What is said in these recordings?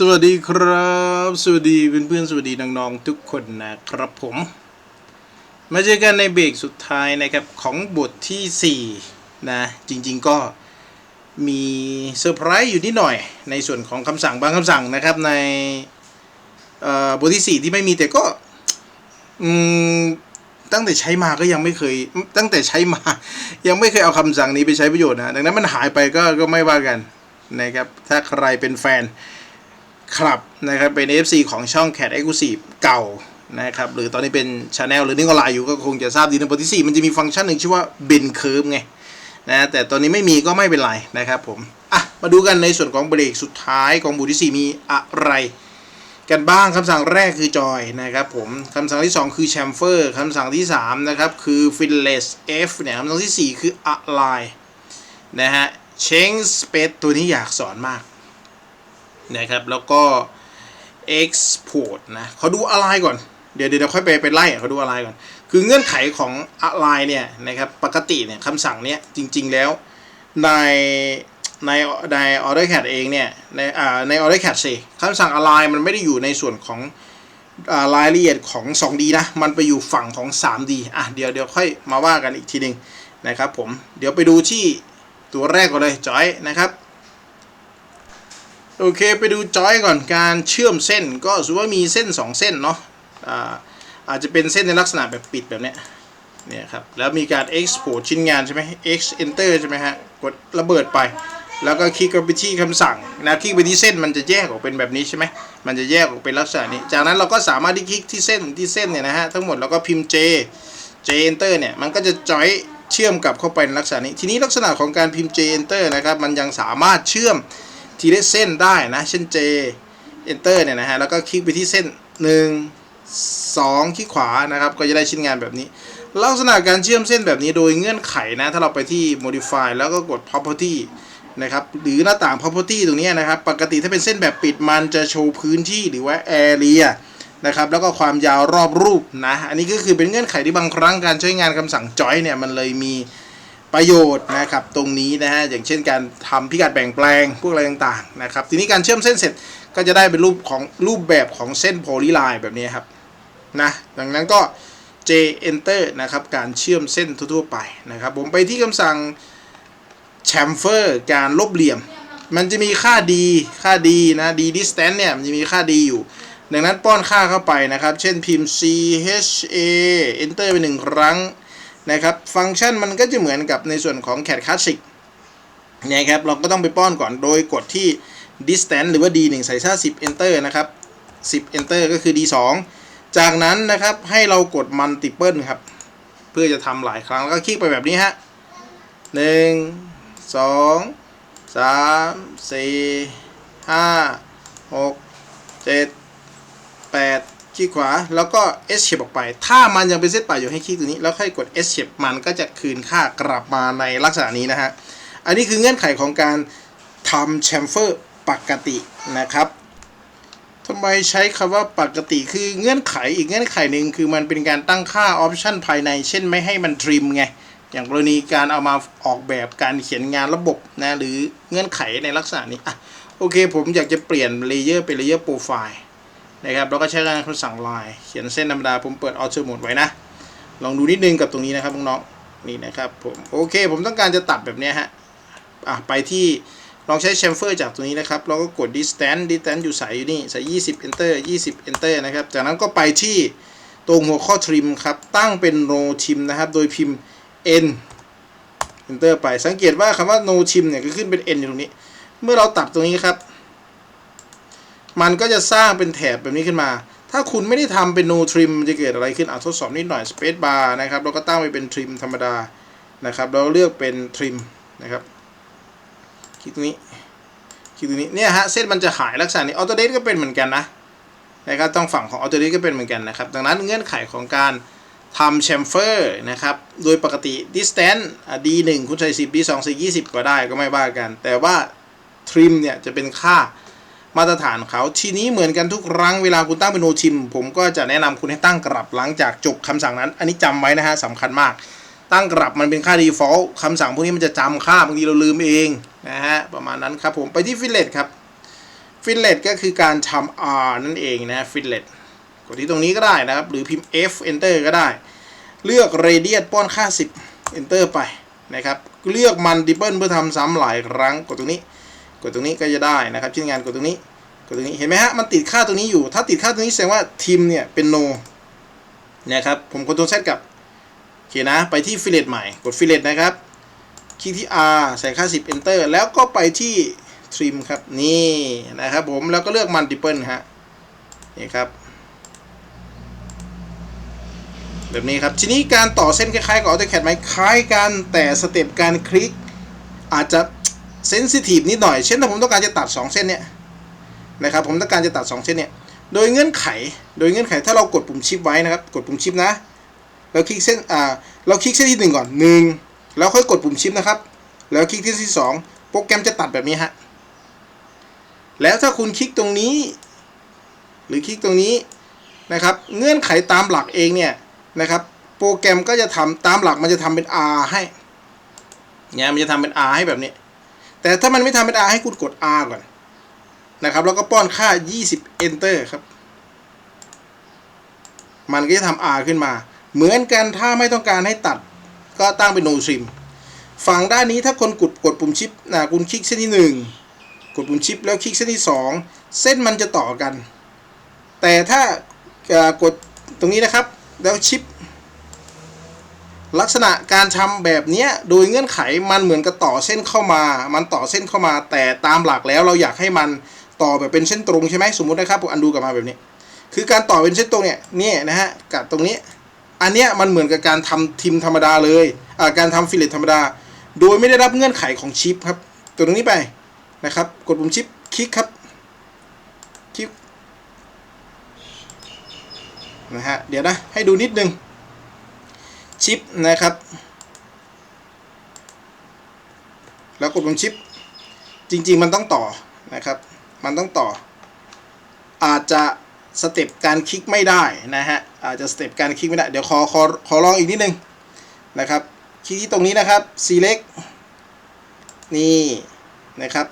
สวัสดีครับ สวัสดีเพื่อนๆสวัสดีน้องๆทุกคนนะครับผม มาเจอกันในเบรกสุดท้ายนะครับของบทที่ 4 นะ จริงๆก็มีเซอร์ไพรส์อยู่นิดหน่อย ในส่วนของคำสั่งบางคำสั่งนะครับในบทที่ 4 ที่ไม่มีแต่ก็ตั้งแต่ใช้มาก็ยังไม่เคย ตั้งแต่ใช้มา ยังไม่เคยเอาคำสั่งนี้ไปใช้ประโยชน์นะ ดังนั้นมันหายไปก็ก็ไม่ว่ากันนะครับ ถ้าใครเป็นแฟน ครับนะครับเป็น FC ของช่อง Cat Exclusive เก่านะครับหรือตอนนี้เป็น Channel หรือนี่ก็ไลน์อยู่ก็คงจะทราบดีในบทที่ 4 มันจะมีฟังก์ชันหนึ่งชื่อว่า Bend Curve ไงนะแต่ตอนนี้ไม่มีก็ไม่เป็นไรนะครับผมอะมาดูกันในส่วนของเบรกสุดท้ายของบทที่ 4 มีอะไร กันบ้างคำสั่งแรกคือจอยนะครับผมคำสั่งที่ 2 คือ chamfer คำสั่งที่3นะครับคือ finless f เนี่ยคำสั่งทีสี่4 คือ align นะฮะ change space ตัวนี้อยากสอนมาก นะครับ แล้วก็ export นะเขาดูอะไรก่อน เดี๋ยวเดี๋ยวค่อยไปไปไล่เขาดูอะไรก่อน คือเงื่อนไขของอะไรเนี่ยนะครับ ปกติเนี่ยคำสั่งเนี้ยจริง ๆ แล้วในในใน AutoCAD เองเนี่ยในอ่าใน AutoCAD สิคำสั่ง align มันไม่ได้อยู่ในส่วนของอ่ารายละเอียดของ 2D นะ มันไปอยู่ฝั่งของ 3D อะเดี๋ยวเดี๋ยวค่อยมาว่ากันอีกทีหนึ่งนะครับผม เดี๋ยวไปดูที่ตัวแรกก่อนเลยจอยนะครับ โอเคไปดูจอยก่อนการเชื่อมเส้นก็สมมติว่ามีเส้น 2 เส้นเนาะอ่าอาจจะเป็นเส้นในลักษณะแบบปิดแบบเนี้ยเนี่ยครับแล้วมีการ export ชิ้นงานใช่ไหม x enter ใช่ไหมฮะกดระเบิดไป แล้วก็คลิกไปที่คำสั่งนะคลิกไปที่เส้นมันจะแยกออกเป็นแบบนี้ใช่ไหมมันจะแยกออกเป็นลักษณะนี้ จากนั้นเราก็สามารถที่คลิกที่เส้นที่เส้นเนี่ยนะฮะทั้งหมดแล้วก็พิมพ์ j j enter เนี่ยมันก็จะจอยเชื่อมกลับเข้าไปในลักษณะนี้ ทีนี้ลักษณะของการพิมพ์ j enter นะครับมันยังสามารถเชื่อม ทีละเส้นได้นะ เช่น J Enter เนี่ยนะฮะ แล้วก็คลิกไปที่เส้น 1 2 คลิกขวานะครับ ก็จะได้ชิ้นงานแบบนี้ ลักษณะการเชื่อมเส้นแบบนี้โดยเงื่อนไขนะ ถ้าเราไปที่ modify แล้วก็กด property นะครับ หรือหน้าต่าง property ตรงนี้นะครับ ปกติถ้าเป็นเส้นแบบปิดมันจะโชว์พื้นที่หรือว่า area นะครับ แล้วก็ความยาวรอบรูปนะ อันนี้ก็คือเป็นเงื่อนไขที่บางครั้งการใช้งานคำสั่ง join เนี่ย มันเลยมี ประโยชน์นะครับตรงนี้นะฮะอย่างเช่นการทำพิกัดแบ่งแปลงพวกอะไรต่างๆนะครับทีนี้การเชื่อมเส้นเสร็จก็จะได้เป็นรูปของรูปแบบของเส้นโพลีไลน์แบบนี้ครับนะดังนั้นก็ J enter นะครับการเชื่อมเส้นทั่วๆไปนะครับ ผมไปที่คำสั่ง chamfer การลบเหลี่ยม มันจะมีค่า d ค่า d นะ d distance เนี่ยมันจะมีค่า d อยู่ ดังนั้นป้อนค่าเข้าไปนะครับ เช่นพิมพ์ c h a enter ไปหนึ่งครั้ง นะครับฟังก์ชันมันก็จะเหมือนกับในส่วนของ CAD Classic นะครับเราก็ต้องไปป้อนก่อนโดยกดที่ distance หรือว่า d1 ใส่ค่า10 enter นะครับ 10 enter ก็คือ d2 จากนั้นนะครับให้เรากด multiple ครับ เพื่อจะทำหลายครั้งแล้วก็คลิกไปแบบนี้ฮะหนึ่งสองสามสี่ห้าหกเจ็ดแปด คลิกขวาแล้วก็ S shape ออกไป ถ้ามันยังเป็นเซตป่าอยู่ให้คลิกตัวนี้ แล้วค่อยกด S shape มันก็จะคืนค่ากลับมาในลักษณะนี้นะฮะ อันนี้คือเงื่อนไขของการทำแชมเฟอร์ปกตินะครับทำไมใช้คำว่าปกติคือเงื่อนไขอีกเงื่อนไขหนึ่งคือมันเป็นการตั้งค่าออปชันภายใน เช่นไม่ให้มันทริมไง อย่างกรณีการเอามาออกแบบการเขียนงานระบบนะหรือเงื่อนไขในลักษณะนี้อะโอเคผมอยากจะเปลี่ยนเลเยอร์เป็นเลเยอร์โปรไฟล์ นะครับเราก็ใช้การคำสั่งลายเขียนเส้นธรรมดาผมเปิด Auto Mode ไว้นะ ลองดูนิดนึงกับตรงนี้นะครับน้องๆนี่นะครับผมโอเค ผมต้องการจะตัดแบบนี้ฮะอะไปที่ลองใช้ chamfer จากตรงนี้นะครับ เราก็กด distance distance อยู่ใส่อยู่นี่ใส่20 enter 20 enter นะครับ จากนั้นก็ไปที่ตรงหัวข้อ trim ครับ ตั้งเป็น no trim นะครับ โดยพิมพ์ n enter ไป สังเกตว่าคำว่า no trim เนี่ยก็ขึ้นเป็น n อยู่ตรงนี้ เมื่อเราตัดตรงนี้ครับ มันก็จะสร้างเป็นแถบแบบนี้ขึ้นมา ถ้าคุณไม่ได้ทำเป็น no trim มันจะเกิดอะไรขึ้นอะทดสอบนิดหน่อย space bar นะครับเราก็ตั้งไปเป็น trim ธรรมดานะครับเราเลือกเป็น trim นะครับคลิกตรงนี้คลิกตรงนี้เนี่ยฮะเส้นมันจะหายลักษณะนี้ Autodesk ก็เป็นเหมือนกันนะนะครับต้องฝั่งของ Autodesk ก็เป็นเหมือนกันนะครับ ดังนั้นเงื่อนไขของการทำ chamfer นะครับ โดยปกติ distance d1 คุณใส่10 d2 ใส่20 ก็ได้ก็ไม่ว่ากัน แต่ว่า trim เนี่ยจะเป็นค่า มาตรฐานเขาทีนี้เหมือนกันทุกครั้งเวลาคุณตั้งเป็นโนชิม ผมก็จะแนะนำคุณให้ตั้งกลับหลังจากจบคำสั่งนั้น อันนี้จำไว้นะฮะสำคัญมาก ตั้งกลับมันเป็นค่า default คำสั่งพวกนี้มันจะจำค่าบางทีเราลืมเองนะฮะประมาณนั้นครับผมไปที่ฟิลเลตครับ fillet ก็คือการทำ R นั่นเองนะ fillet กดที่ตรงนี้ก็ได้นะครับ หรือพิมพ์ F enter ก็ได้ เลือก radius ป้อนค่า 10 enter ไปนะครับ เลือก multiple เพื่อทำซ้ำหลายครั้ง กดตรงนี้ กดตรงนี้ก็จะได้นะครับชิ้นงานกดตรงนี้กดตรงนี้เห็นไหมฮะมันติดค่าตรงนี้อยู่ ถ้าติดค่าตรงนี้แสดงว่าทีมเนี่ยเป็น no นะครับผมกดตัวเซตกับโอเคนะไปที่ fillet ใหม่กด fillet นะครับคลิกที่ R ใส่ค่า 10 enter แล้วก็ไปที่ trim ครับ นี่นะครับผมแล้วก็เลือก multiple ฮะนี่ครับ แบบนี้ครับ ทีนี้การต่อเส้นคล้ายๆกับ AutoCAD ไหมคล้ายกันแต่สเต็ปการคลิกอาจจะ เซนซิทีฟนิดหน่อยเช่นถ้าผมต้องการจะตัด 2 เส้นเนี่ยนะครับผมต้องการจะตัด 2 เส้นเนี่ยโดยเงื่อนไข โดยเงื่อนไขถ้าเรากดปุ่มชิปไว้นะครับกดปุ่มชิปนะเราคลิกเส้นอ่าเราคลิกเส้นที่ 1 ก่อน 1 แล้วค่อยกดปุ่มชิปนะครับ แล้วคลิกที่ที่ 2 โปรแกรมจะตัดแบบนี้ฮะแล้วถ้าคุณคลิกตรงนี้ หรือคลิกตรงนี้นะครับเงื่อนไขตามหลักเองเนี่ยนะครับโปรแกรมก็จะทำตามหลักมันจะทำเป็น R ให้เนี่ยมันจะทำเป็น R ให้แบบนี้ แต่ถ้ามันไม่ทำเป็น R ให้คุณกด R ก่อนนะครับ แล้วก็ป้อนค่า 20 enter ครับ มันก็จะทำ R ขึ้นมา เหมือนกันถ้าไม่ต้องการให้ตัด ก็ตั้งเป็น no trim ฝั่งด้านนี้ถ้าคนกดกดปุ่มชิปนะคุณคลิกเส้นที่ 1 กดปุ่มชิปแล้วคลิกเส้นที่ 2 เส้นมันจะต่อกัน แต่ถ้ากดตรงนี้นะครับ แล้วชิป ลักษณะการทำแบบนี้โดยเงื่อนไขมันเหมือนกับต่อเส้นเข้ามา มันต่อเส้นเข้ามา แต่ตามหลักแล้วเราอยากให้มันต่อแบบเป็นเส้นตรงใช่ไหมสมมตินะครับผมอันดูกลับมาแบบนี้ คือการต่อเป็นเส้นตรงเนี่ยเนี่ยนะฮะกับตรงนี้ อันเนี้ยมันเหมือนกับการทำทิมธรรมดาเลยอ่าการทำฟิลเลตธรรมดา โดยไม่ได้รับเงื่อนไขของชิปครับตัวตรงนี้ไปนะครับ กดปุ่มชิปคลิกครับคลิกนะฮะเดี๋ยวนะให้ดูนิดนึง ชิปนะครับ แล้วกดปุ่มชิป จริง ๆ มันต้องต่อนะครับ มันต้องต่อ อาจจะสเต็ปการคลิกไม่ได้นะฮะ อาจจะสเต็ปการคลิกไม่ได้ เดี๋ยวขอขอขอลองอีกนิดนึงนะครับ คลิกที่ตรงนี้นะครับ select นี่นะครับ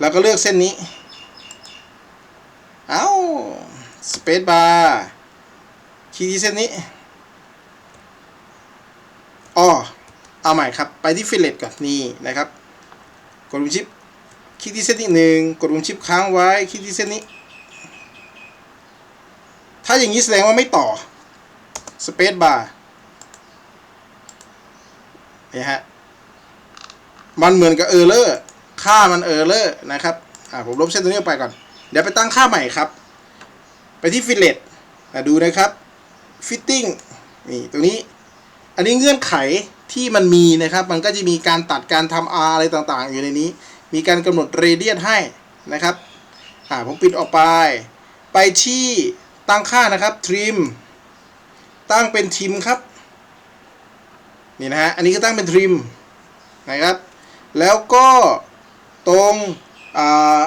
แล้วก็เลือกเส้นนี้ เอา้า space bar คลิกที่เส้นนี้ อ๋อเอาใหม่ครับ ไปที่ fillet ก่อนนี่นะครับ กดปุ่มชิปคลิกที่เส้นที่หนึ่งกดปุ่มชิปค้างไว้คลิกที่เส้นนี้ ถ้าอย่างนี้แสดงว่าไม่ต่อ space bar เนี่ฮะมันเหมือนกับเออร์เลอร์ค่ามันเออร์เลอร์นะครับอ่าผมลบเส้นตัวนี้ออกไปก่อน เดี๋ยวไปตั้งค่าใหม่ครับ ไปที่ fillet อ่าดูนะครับ fitting นี่ตรงนี้ อันนี้เงื่อนไขที่มันมีนะครับ มันก็จะมีการตัดการทำ R อะไรต่างๆ อยู่ในนี้ มีการกำหนดเรเดียนให้นะครับอ่าผมปิดออกไป ไปที่ตั้งค่านะครับ trim ตั้งเป็น trim ครับ นี่นะฮะ อันนี้ก็ตั้งเป็น trim นะครับ แล้วก็ตรงอ่า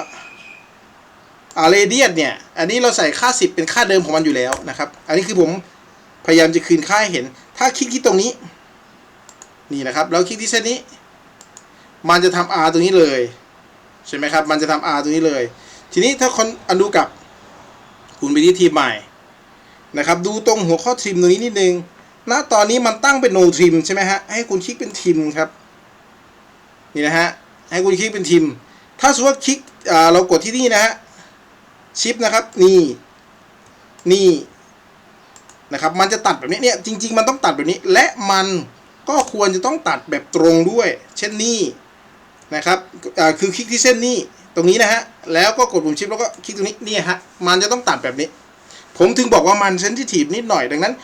อาเรเดียนเนี่ย อันนี้เราใส่ค่า 10 เป็นค่าเดิมของมันอยู่แล้วนะครับ อันนี้คือผมพยายามจะคืนค่าให้เห็น ถ้าคลิกที่ตรงนี้ นี่นะครับ แล้วคลิกที่เส้นนี้ มันจะทำ R ตรงนี้เลย ใช่ไหมครับ มันจะทำ R ตรงนี้เลย ทีนี้ถ้าคนอันดูกับคุณไปที่ทีมใหม่นะครับ ดูตรงหัวข้อทริมตรงนี้นิดนึงณตอนนี้มันตั้งเป็น no trim ใช่ไหมฮะ ให้คุณคลิกเป็นทิมครับ นี่นะฮะ ให้คุณคลิกเป็นทิม ถ้าสมมติว่าคลิกเรากดที่นี่นะฮะ ชิปนะครับ นี่ นี่ นะครับมันจะตัดแบบนี้เนี่ยจริง ๆ มันต้องตัดแบบนี้ และมันก็ควรจะต้องตัดแบบตรงด้วย เช่นนี้นะครับคือคลิกที่เส้นนี้ตรงนี้นะฮะแล้วก็กดปุ่มชิปแล้วก็คลิกตรงนี้เนี่ยฮะมันจะต้องตัดแบบนี้ ผมถึงบอกว่ามันเซนซิทีฟนิดหน่อยดังนั้น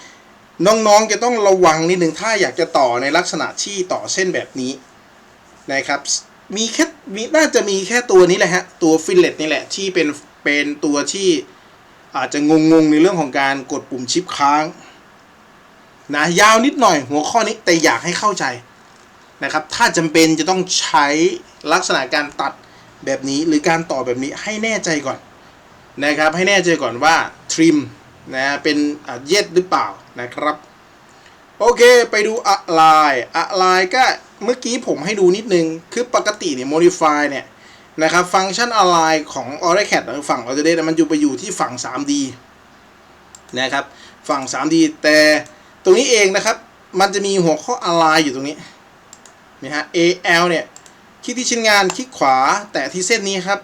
น้องๆจะต้องระวังนิดหนึ่งถ้าอยากจะต่อในลักษณะที่ต่อเส้นแบบนี้นะครับมีแค่มีน่าจะมีแค่ตัวนี้แหละฮะตัวฟิลเลตนี่แหละที่เป็นเป็นตัวที่ อาจจะงงๆในเรื่องของการกดปุ่มชิปค้างนะยาวนิดหน่อยหัวข้อนี้แต่อยากให้เข้าใจนะครับ ถ้าจำเป็นจะต้องใช้ลักษณะการตัดแบบนี้หรือการต่อแบบนี้ให้แน่ใจก่อนนะครับ ให้แน่ใจก่อนว่าทริมนะเป็นเย็ดหรือเปล่านะครับ โอเคไปดูอะไรอะไรก็เมื่อกี้ผมให้ดูนิดนึง คือปกติเนี่ย modify เนี่ย นะครับฟังก์ชันอะไรของ AutoCAD หรือฝั่ง Autodesk มันอยู่ไปอยู่ที่ฝั่ง 3D นะครับฝั่ง 3D แต่ตรงนี้เองนะครับมันจะมีหัวข้อ align อยู่ตรงนี้นี่ฮะ AL เนี่ยคลิกที่ชิ้นงานคลิกขวาแตะที่เส้นนี้ครับ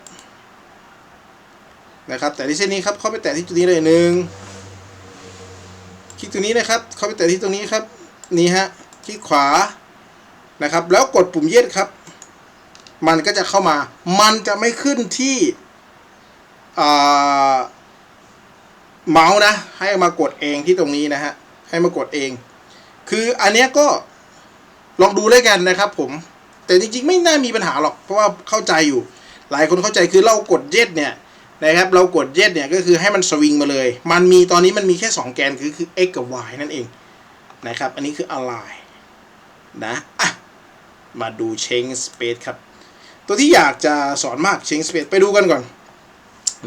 นะครับแตะที่เส้นนี้ครับเข้าไปแตะที่จุดนี้เลยหนึ่งคลิกตรงนี้นะครับเข้าไปแตะที่ตรงนี้ครับนี่ฮะคลิกขวานะครับแล้วกดปุ่มเย็ดครับ มันก็จะเข้ามา มันจะไม่ขึ้นที่เมาส์นะ ให้มากดเองที่ตรงนี้นะฮะ ให้มากดเอง คืออันเนี้ยก็ลองดูด้วยกันนะครับผม แต่จริงๆ ไม่น่ามีปัญหาหรอก เพราะว่าเข้าใจอยู่ หลายคนเข้าใจคือเรากดเย็ดเนี่ยนะครับ เรากดเย็ดเนี่ยก็คือให้มันสวิงมาเลย มันมีตอนนี้มันมีแค่ 2 แกนคือคือ x กับ y นั่นเองนะครับ อันนี้คือ align นะ อะ มาดู change space ครับ ตัวที่อยากจะสอนมาก change space ไปดูกันก่อน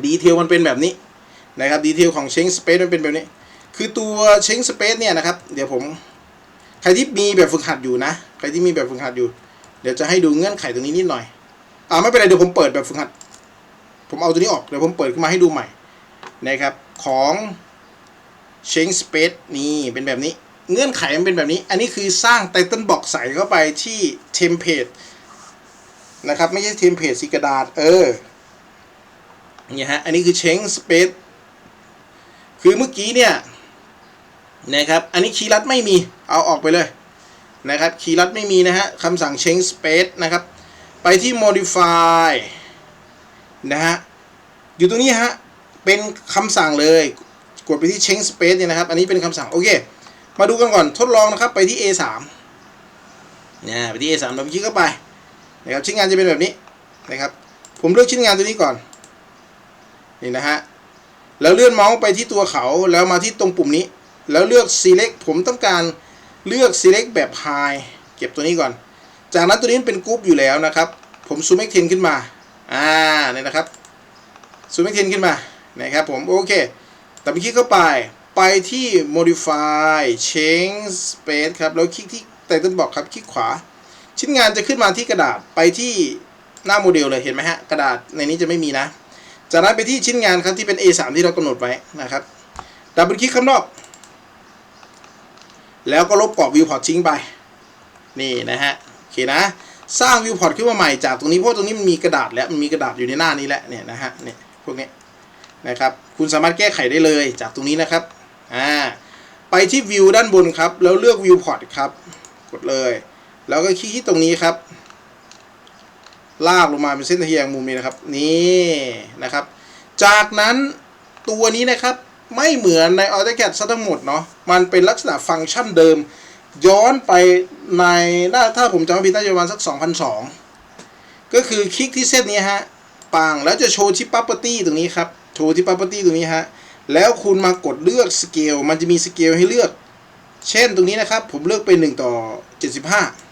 ดีเทลมันเป็นแบบนี้นะครับดีเทลของ change space มันเป็นแบบนี้ คือตัว change space เนี่ยนะครับเดี๋ยวผมใครที่มีแบบฝึกหัดอยู่นะ ใครที่มีแบบฝึกหัดอยู่ เดี๋ยวจะให้ดูเงื่อนไขตรงนี้นิดหน่อยอ่าไม่เป็นไรเดี๋ยวผมเปิดแบบฝึกหัด ผมเอาตัวนี้ออกเดี๋ยวผมเปิดขึ้นมาให้ดูใหม่นะครับของ change space นี่เป็นแบบนี้ เงื่อนไขมันเป็นแบบนี้ อันนี้คือสร้าง title box ใส่เข้าไปที่ template นะครับ ไม่ใช่ template สีกระดาษ เออเนี่ยฮะ อันนี้คือ change space คือเมื่อกี้เนี่ยนะครับ อันนี้คีย์ลัดไม่มี เอาออกไปเลยนะครับ คีย์ลัดไม่มีนะฮะคำสั่ง change space นะครับ ไปที่ modify นะฮะ อยู่ตรงนี้ฮะ เป็นคำสั่งเลย กดไปที่ change space เนี่ยนะครับ อันนี้เป็นคำสั่ง โอเค มาดูกันก่อน ทดลองนะครับ ไปที่ A3 เนี่ยไปที่ A3 เราคลิกเข้าไป นะครับชิ้นงานจะเป็นแบบนี้นะครับ ผมเลือกชิ้นงานตัวนี้ก่อน นี่นะฮะ แล้วเลื่อนเมาส์ไปที่ตัวเขาแล้วมาที่ตรงปุ่มนี้ แล้วเลือก select ผมต้องการเลือก select แบบ high เก็บตัวนี้ก่อน จากนั้นตัวนี้เป็นกรุ๊ปอยู่แล้วนะครับ ผมซูม x 10ขึ้นมา อ่าเนี่ยนะครับซูม x 10ขึ้นมา นะครับผม โอเค แต่ไปคลิกเข้าไป ไปที่ modify change space ครับ แล้วคลิกที่ title box ครับ คลิกขวา ชิ้นงานจะขึ้นมาที่กระดาษไปที่หน้าโมเดลเลยเห็นไหมฮะกระดาษในนี้จะไม่มีนะ จากนั้นไปที่ชิ้นงานครับที่เป็น A3 ที่เรากำหนดไว้นะครับดับเบิลคลิกข้างนอก แล้วก็ลบกรอบวิวพอร์ตทิ้งไป นี่นะฮะโอเคนะ สร้างวิวพอร์ตขึ้นมาใหม่จากตรงนี้เพราะตรงนี้มันมีกระดาษแล้วมันมีกระดาษอยู่ในหน้านี้แล้วเนี่ยนะฮะเนี่ยพวกนี้นะครับคุณสามารถแก้ไขได้เลยจากตรงนี้นะครับอ่าไปที่วิวด้านบนครับ แล้วเลือกวิวพอร์ตครับ กดเลย แล้วก็คลิกที่ตรงนี้ครับ ลากลงมาเป็นเส้นทะแยงมุมนี้นะครับ นี่นะครับ จากนั้นตัวนี้นะครับไม่เหมือนใน AutoCAD ซะทั้งหมดเนาะมันเป็นลักษณะฟังก์ชันเดิม ย้อนไปในน่าถ้าผมจำไม่ผิดน่าจะประมาณสัก 2002 ก็คือคลิกที่เส้นนี้ฮะปังแล้วจะโชว์ที่ property ตรงนี้ครับโชว์ที่ property ตรงนี้ฮะแล้วคุณมากดเลือก scale มันจะมี scale ให้เลือก เช่นตรงนี้นะครับ ผมเลือกเป็น 1 ต่อ 75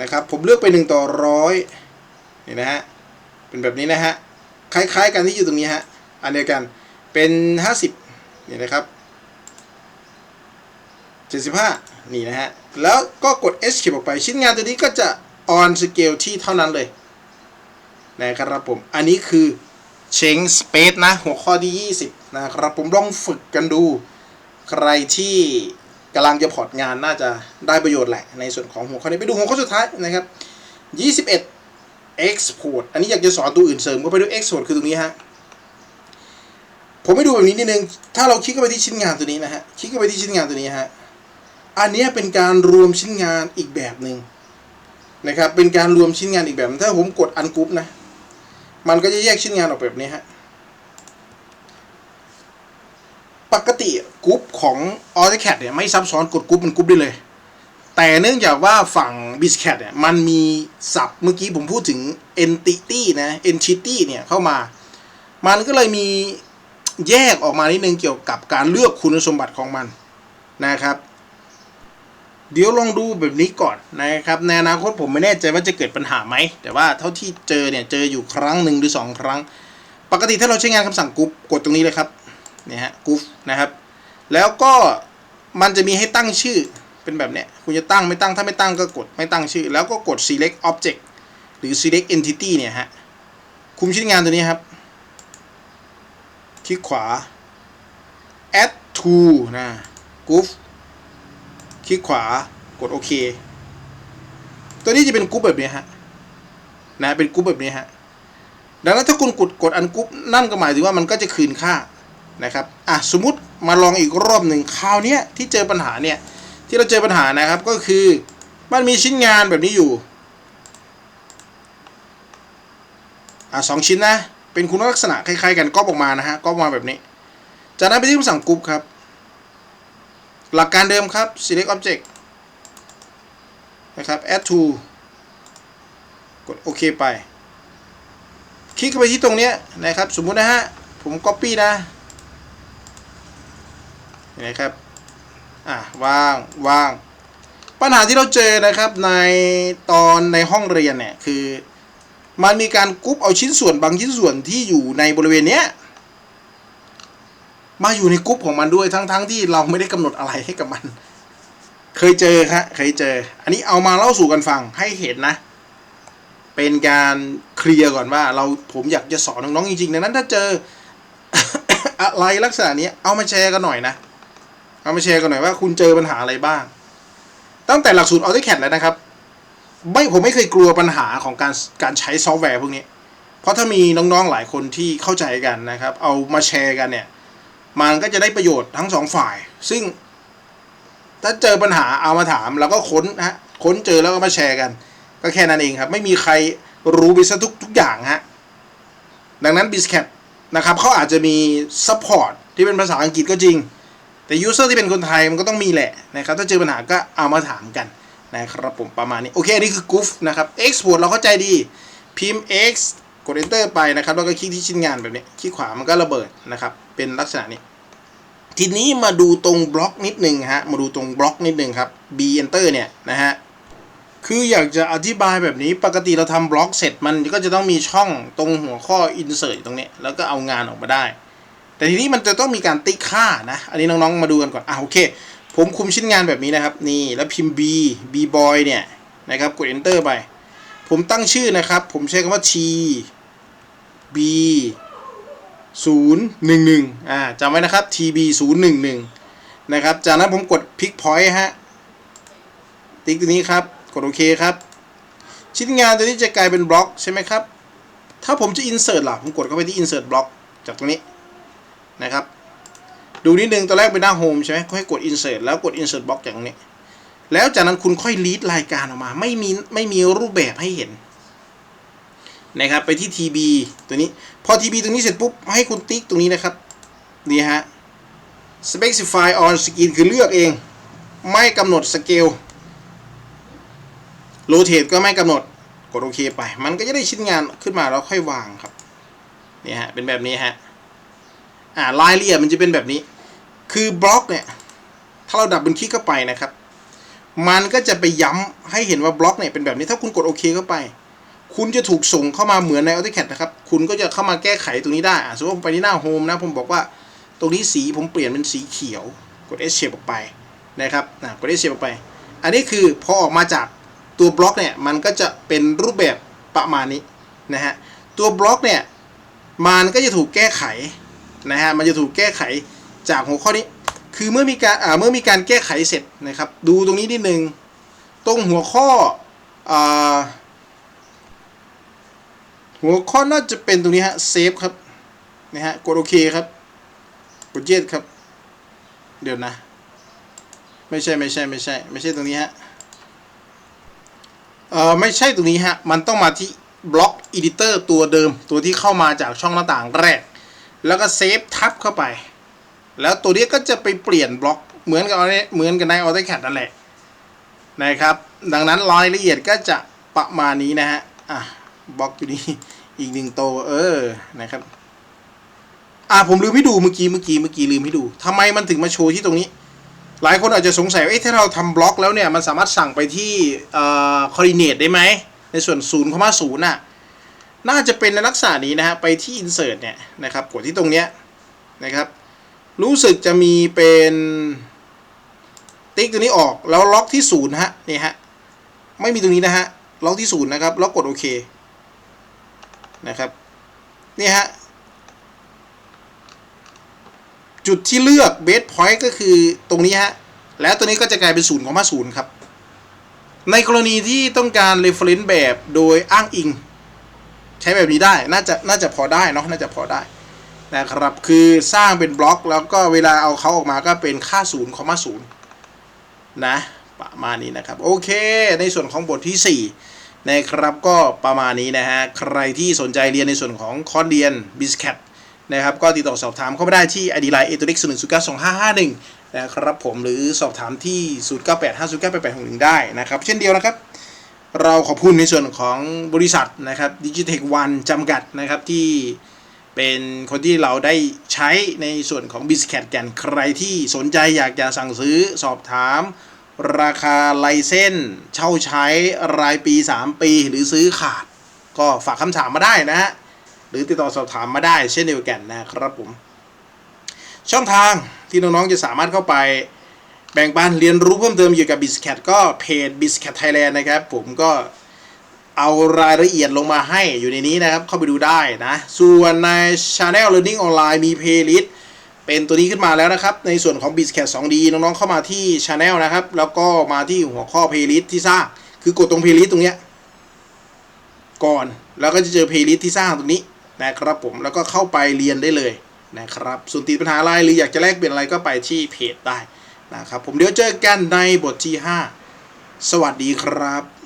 นะครับ ผมเลือกไป 1 ต่อร้อยนี่นะฮะ เป็นแบบนี้นะฮะ คล้ายๆกันที่อยู่ตรงนี้ฮะ อันเดียวกัน เป็น 50นี่นะครับ75 นี่นะฮะ แล้วก็กด escape ออกไป ชิ้นงานตัวนี้ก็จะ on scale ที่เท่านั้นเลย นะครับผม อันนี้คือ change space นะ หัวข้อที่ 20 นะครับผมลองฝึกกันดู ใครที่ กำลังจะพอร์ตงานน่าจะได้ประโยชน์แหละ ในส่วนของหัวข้อนี้ไปดูหัวข้อสุดท้ายนะครับ 21 export อันนี้อยากจะสอนตัวอื่นเสริมก็ไปดู export คือตรงนี้ฮะผมไปดูแบบนี้นิดนึง ถ้าเราคลิกเข้าไปที่ชิ้นงานตัวนี้นะฮะ คลิกเข้าไปที่ชิ้นงานตัวนี้ฮะ อันนี้เป็นการรวมชิ้นงานอีกแบบหนึ่งนะครับ เป็นการรวมชิ้นงานอีกแบบ ถ้าผมกดอันกรุ๊ปนะ มันก็จะแยกชิ้นงานออกแบบนี้ฮะ ป กติกรุ๊ปของ AutoCAD เนี่ยไม่ซับซ้อนกดกรุ๊ปเป็นกรุ๊ปได้เลย แต่เนื่องจากว่าฝั่ง b i z c a d เนี่ยมันมีศัพท์เมื่อกี้ผมพูดถึง entity นะ entity เนี่ยเข้ามา มันก็เลยมีแยกออกมานิดนึงเกี่ยวกับการเลือกคุณสมบัติของมันนะครับ เดี๋ยวลองดูแบบนี้ก่อนนะครับในอนาคตผมไม่แน่ใจว่าจะเกิดปัญหาไหม แต่ว่าเท่าที่เจอเนี่ยเจออยู่ครั้งหนึ่งหรือสองครั้ง ปกติถ้าเราใช้งานคำสั่งกรุ๊ปกดตรงนี้เลยครับ เนี่ยฮะกรุ๊ปนะครับ แล้วก็มันจะมีให้ตั้งชื่อเป็นแบบเนี้ยคุณจะตั้งไม่ตั้งถ้าไม่ตั้งก็กดไม่ตั้งชื่อ แล้วก็กด select object หรือ select entity เนี่ยฮะคุมชิ้นงานตัวนี้ครับ คลิกขวา add to นะ group คลิกขวากดโอเคตัวนี้จะเป็นกรุ๊ปแบบนี้ฮะนะเป็นกรุ๊ปแบบนี้ฮะดังนั้นถ้าคุณกดกดอันกรุ๊ปนั่นก็หมายถึงว่ามันก็จะคืนค่า นะครับอะสมมติมาลองอีกรอบหนึ่งคราวนี้ที่เจอปัญหาเนี่ยที่เราเจอปัญหานะครับก็คือมันมีชิ้นงานแบบนี้อยู่อะสองชิ้นนะเป็นคุณลักษณะคล้ายๆ กันก๊อปออกมานะฮะก๊อปอกมาแบบนี้ จากนั้นไปที่คำสั่งกรุ๊ปครับ หลักการเดิมครับ select object นะครับ add to กดโอเคไป คลิกไปที่ตรงนี้นะครับ สมมุตินะฮะ ผม copy นะ นี่นะครับ อะว่างว่าง ปัญหาที่เราเจอนะครับในตอนในห้องเรียนเนี่ยคือ มันมีการกรุ๊ปเอาชิ้นส่วนบางชิ้นส่วนที่อยู่ในบริเวณเนี้ยมาอยู่ในกรุ๊ปของมันด้วยทั้งๆทที่เราไม่ได้กำหนดอะไรให้กับมัน เคยเจอครับเคยเจอ อันนี้เอามาเล่าสู่กันฟังให้เห็นนะ เป็นการเคลียร์ก่อนว่า เราผมอยากจะสอนน้องๆจริงๆดังนั้นถ้าเจอ อะไรลักษณะนี้เอามาแชร์กันหน่อยนะ เอามาแชร์กันหน่อยว่าคุณเจอปัญหาอะไรบ้าง ตั้งแต่หลักสูตร AutoCAD แล้วนะครับ ไม่ผมไม่เคยกลัวปัญหาของการการใช้ซอฟต์แวร์พวกนี้ เพราะถ้ามีน้องๆหลายคนที่เข้าใจกันนะครับ เอามาแชร์กันเนี่ย มันก็จะได้ประโยชน์ทั้งสองฝ่าย ซึ่ง ถ้าเจอปัญหาเอามาถามแล้วก็ค้นฮะค้นเจอแล้วก็มาแชร์กัน ก็แค่นั้นเองครับ ไม่มีใครรู้ไปซะทุกทุกอย่างฮะดังนั้น b i s c a t นะครับเขาอาจจะมี support ที่เป็นภาษาอังกฤษก็จริง แต่ user ที่เป็นคนไทยมันก็ต้องมีแหละนะครับถ้าเจอปัญหาก็เอามาถามกันนะครับผมประมาณนี้ โอเค อันนี้คือ goof นะครับ export เราเข้าใจดี พิมพ์ x กด enter ไปนะครับ แล้วก็คลิกที่ชิ้นงานแบบนี้คลิกขวามันก็ระเบิดนะครับ เป็นลักษณะนี้ ทีนี้มาดูตรงบล็อกนิดนึงฮะ มาดูตรงบล็อกนิดนึงครับ b enter เนี่ยนะฮะ คืออยากจะอธิบายแบบนี้ ปกติเราทำบล็อกเสร็จมันก็จะต้องมีช่องตรงหัวข้อ insert ตรงนี้ แล้วก็เอางานออกมาได้ แต่ทีนี้มันจะต้องมีการติ๊กค่านะ อันนี้น้องๆมาดูกันก่อน อะโอเค ผมคุมชิ้นงานแบบนี้นะครับ นี่ แล้วพิมพ์ b b boy เนี่ยนะครับ กด enter ไป ผมตั้งชื่อนะครับ ผมใช้คำว่า t b 0 1 1อ่าจำไว้นะครับ tb 0 1 1นะครับ จากนั้นผมกด pick point ฮะ ติ๊กตัวนี้ครับ กดโอเคครับ ชิ้นงานตัวนี้จะกลายเป็นบล็อกใช่ไหมครับ ถ้าผมจะ insert ล่ะ ผมกดเข้าไปที่ insert block จากตรงนี้ นะครับ ดูนิดนึงตอนแรกเป็นหน้า home ใช่ไหมก็ให้กด insert แล้วกด insert block จากตรงนี้ แล้วจากนั้นคุณค่อย lead รายการออกมา ไม่มีไม่มีรูปแบบให้เห็นนะครับ ไปที่ TB ตัวนี้ พอ TB ตรงนี้เสร็จปุ๊บ ให้คุณติ๊กตรงนี้นะครับ นี่ฮะ specify on screen คือเลือกเอง ไม่กำหนดสเกลโรเทตก็ไม่กำหนด กดโอเคไป มันก็จะได้ชิ้นงานขึ้นมาแล้วค่อยวางครับ นี่ฮะ เป็นแบบนี้ฮะ อ่ารายละเอียดมันจะเป็นแบบนี้ คือบล็อกเนี่ย ถ้าเราดับเบิลคลิกเข้าไปนะครับ มันก็จะไปย้ำให้เห็นว่าบล็อกเนี่ยเป็นแบบนี้ ถ้าคุณกดโอเคเข้าไป คุณจะถูกส่งเข้ามาเหมือนใน AutoCAD นะครับ คุณก็จะเข้ามาแก้ไขตรงนี้ได้สมมติว่าผมไปที่หน้าโฮมนะ ผมบอกว่า ตรงนี้สีผมเปลี่ยนเป็นสีเขียว กด Escape ออกไปนะครับนะกด Escape ออกไป อันนี้คือพอออกมาจากตัวบล็อกเนี่ย มันก็จะเป็นรูปแบบประมาณนี้นะฮะ ตัวบล็อกเนี่ย มันก็จะถูกแก้ไข นะฮะมันจะถูกแก้ไขจากหัวข้อนี้ คือเมื่อมีการเมื่อมีการแก้ไขเสร็จนะครับ ดูตรงนี้นิดนึงตรงหัวข้ออหัวข้อน่าจะเป็นตรงนี้ฮะเซฟครับนะฮะกดโอเคครับกดเย็ดครับ เดี๋ยวนะ ไม่ใช่ไม่ใช่ไม่ใช่ไม่ใช่ตรงนี้ฮะเอ่อไม่ใช่ตรงนี้ฮะ มันต้องมาที่บล็อกอีดิเตอร์ตัวเดิมตัวที่เข้ามาจากช่องหน้าต่างแรก แล้วก็เซฟทับเข้าไป แล้วตัวนี้ก็จะไปเปลี่ยนบล็อกเหมือนกับเหมือนกับใน AutoCAD นั่นแหละนะครับ ดังนั้นรายละเอียดก็จะประมาณนี้นะฮะอะบล็อกอยู่นี่อีกหนึ่งโตเออนะครับอ่าผมลืมให้ดูเมื่อกี้เมื่อกี้เมื่อกี้ลืมให้ดูทำไมมันถึงมาโชว์ที่ตรงนี้ หลายคนอาจจะสงสัยว่าเอ๊ะถ้าเราทำบล็อกแล้วเนี่ยมันสามารถสั่งไปที่เอ่อคอ r d ิเนตได้ไหมในส่วน0 0น่ะ น่าจะเป็นในลักษณะนี้นะฮะไปที่ insert เนี่ยนะครับกดที่ตรงเนี้ยนะครับ รู้สึกจะมีเป็นติ๊กตัวนี้ออกแล้วล็อกที่0ฮะนี่ฮะไม่มีตรงนี้นะฮะล็อกที่ศูนย์นะครับแล้วกดโอเคนะครับนี่ฮะจุดที่เลือกเบสพอยต์ก็คือตรงนี้ฮะแล้วตัวนี้ก็จะกลายเป็นศูนย์ของมาศูนย์ครับ ในกรณีที่ต้องการ reference แบบโดยอ้างอิง ใช้แบบนี้ได้น่าจะน่าจะพอได้เนาะน่าจะพอได้นะครับ คือสร้างเป็นบล็อกแล้วก็เวลาเอาเขาออกมาก็เป็นค่าศูนย์คอมาศูนย์นะ ประมาณนี้นะครับ โอเค ในส่วนของบทที่ 4 นะครับก็ประมาณนี้นะฮะ ใครที่สนใจเรียนในส่วนของคอร์สเรียน b i s c a t นะครับ ก็ติดต่อสอบถามเข้ามาได้ที่ i d line a t o r i x 1 0 9 2 5 5 1นะครับผมหรือสอบถามที่ 0 9 8 5 0 9 8 8 6 1 ได้นะครับ เช่นเดียวนะครับ เราขอบคุณในส่วนของบริษัทนะครับ Digitech One จำกัดนะครับที่เป็นคนที่เราได้ใช้ในส่วนของ b i s c a t กันใครที่สนใจอยากจะสั่งซื้อสอบถาม ราคาไลเส้น เช่าใช้รายปี 3 ปีหรือซื้อขาด ก็ฝากคำถามมาได้นะฮะหรือติดต่อสอบถามมาได้เช่นเดียวกันนะครับผม ช่องทางที่น้องๆจะสามารถเข้าไป แบ่งปันเรียนรู้เพิ่มเติมเกี่ยวกับ b i s c a t ก็เพจ b i s c a t Thailand นะครับ ผมก็เอารายละเอียดลงมาให้อยู่ในนี้นะครับ เข้าไปดูได้นะ ส่วนใน Channel Learning Online มี Playlist เป็นตัวนี้ขึ้นมาแล้วนะครับ ในส่วนของ b i s c a t 2D น้องๆเข้ามาที่ Channel นะครับ แล้วก็มาที่หัวข้อ Playlist ที่สร้าง คือกดตรง Playlist ตรงเนี้ยก่อนแล้วก็จะเจอ Playlist ที่สร้างตรงนี้นะครับผมแล้วก็เข้าไปเรียนได้เลยนะครับส่วนติดปัญหาอะไรหรืออยากจะแลกเปลี่ยนอะไรก็ไปที่เพจได้ นะครับผมเดี๋ยวเจอกันในบทที่ 5 สวัสดีครับ